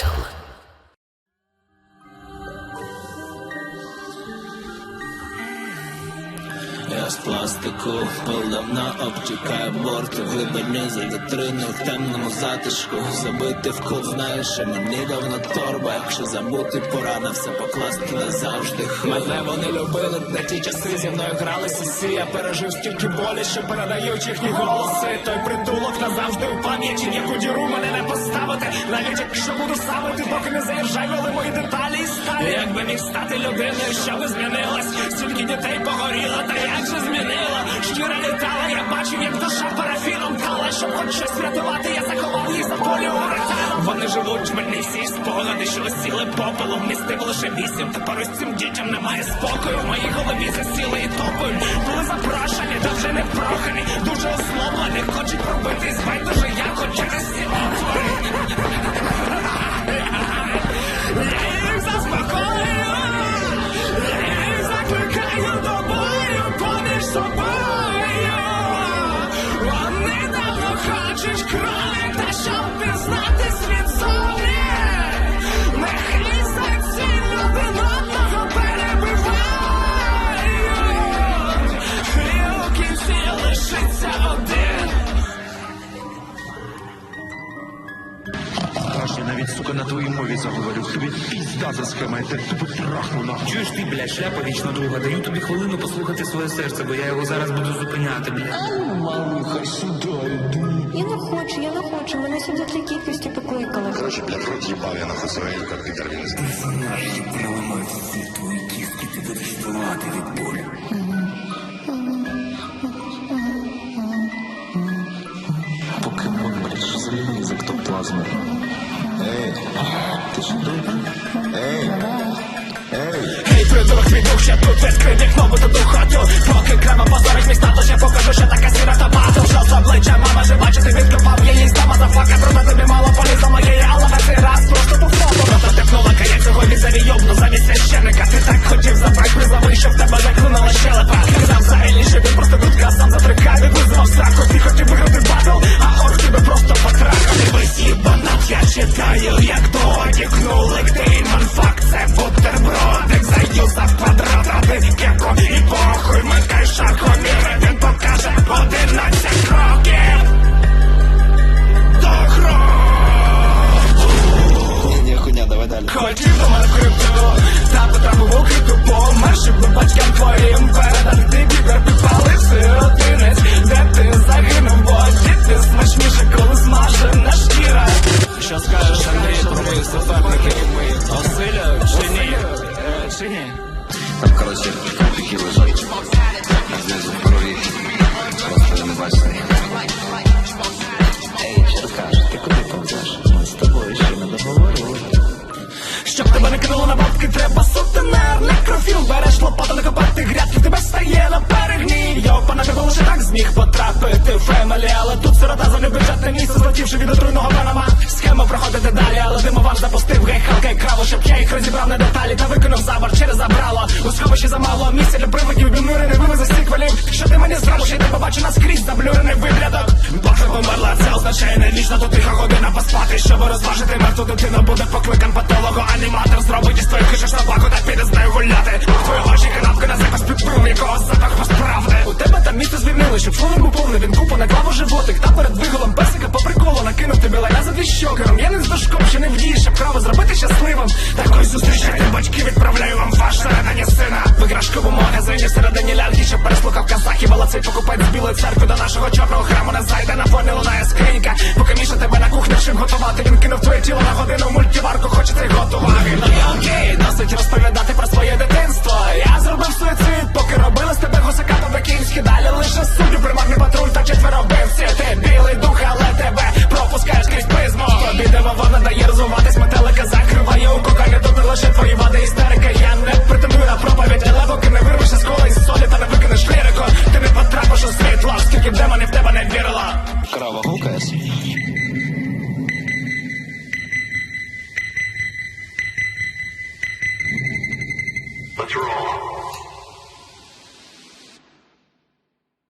battle. Я з пластику пил давно обтікає борти в глибині за вітрину в темному затишку. Забити в кут, знаєш, і мені давно торба, якщо забути пора на все покласти назавжди. Мене вони любили, на ті часи зі мною грали сісі Я пережив стільки болі, що передають їхні голоси. Той притулок назавжди у пам'яті, яку діру мене не поставив. Навіть якщо буду ставити, поки не заіржавіли мої деталі і сталі. Якби міг стати людиною, що би змінилась. Стільки дітей погоріло, та як же змінила? Шкіра літала, я бачив, як душа парафіном кала. Щоб хоч щось врятувати, я заховав їх за поліуретаном Вони живуть в мені всі спогади, що осіли попелом. Містив лише вісім, тепер ось цим дітям немає спокою. В моїй голові засіли і топають Були запрошені, та вже не прохані. Дуже ослаблені, хочуть пробитись байдуже як хоч навіть, сука, на твоїй мові заговорю. Тобі пізда за схема, я тебе тебе трахну нахуй. Чуєш ти, блядь, шляпа вічно друга. Даю тобі хвилину послухати своє серце, бо я його зараз буду зупиняти, блядь. Малуха, сюди йди. Я не хочу, я не хочу. Мене сюди для кількості покликали. Короче, блядь, рот ебал я нахуй своей, как ты Дарвин. Знаєш, переламаю всі твої кістки, ти будеш волати від болю. Покемон, блядь, що за лініза, хто плазмер? Ей, ти ж дурний? Ей, ей. Гей, придурок, відух, ще тут весь крив вікно, буду духоту Поки крема позорить мій статус, я покажу, що таке сіра та батл Що з обличчя, мама же бачити, відкопав її з дома зафака Проте твоїм Передати ти підер підпалив сиротинець Де ти загинув, бо діти смачніше, коли смажена шкіра Що скажеш, Андрій, про мої суперники? Осиля чи ні? Чи ні? Там, коротше, такі лежать. Знизу в крові. Просто не бачите. Злетівши від отруйного венома Схема проходити далі, але димован запустив гейхалка і краву Щоб я їх розібрав на деталі та виконав забор через забрало. У сховищі замало місця для привидів, блюри не вивези сіквелів Що ти мені зробиш, я тебе бачу наскрізь заблюрений виглядок. Бахи померла, це означає не вічна, то тиха година поспати. Щоб розважити мертву дитину, буде покликан патолого Аніматор зробить із твоїх хижих собаку, так піде з нею гуляти. Твої очі канапки на запас підпив, якого запах посправди У місце звільнили, щоб шлунок був Він купу наклав у животик, та перед виголом песика по приколу накинув тобі лайна за дві щоки Я з дошком, що не вдієш, щоб краво зробити щасливим. Такої зустрічайте батьки, відправляю вам ваш середині сина. В іграшковому магазині всередині ляльки, що переслухав казахів. Але цей покупець з білої церкви до нашого чорного храму не зайде. На фоні лунає скринька, поки Міша тебе на кухні чим готувати. Він кинув твоє тіло на годину в мультиварку, хоче цей год уваги Ну окей, досить розповідати про кидали лише суддю примахи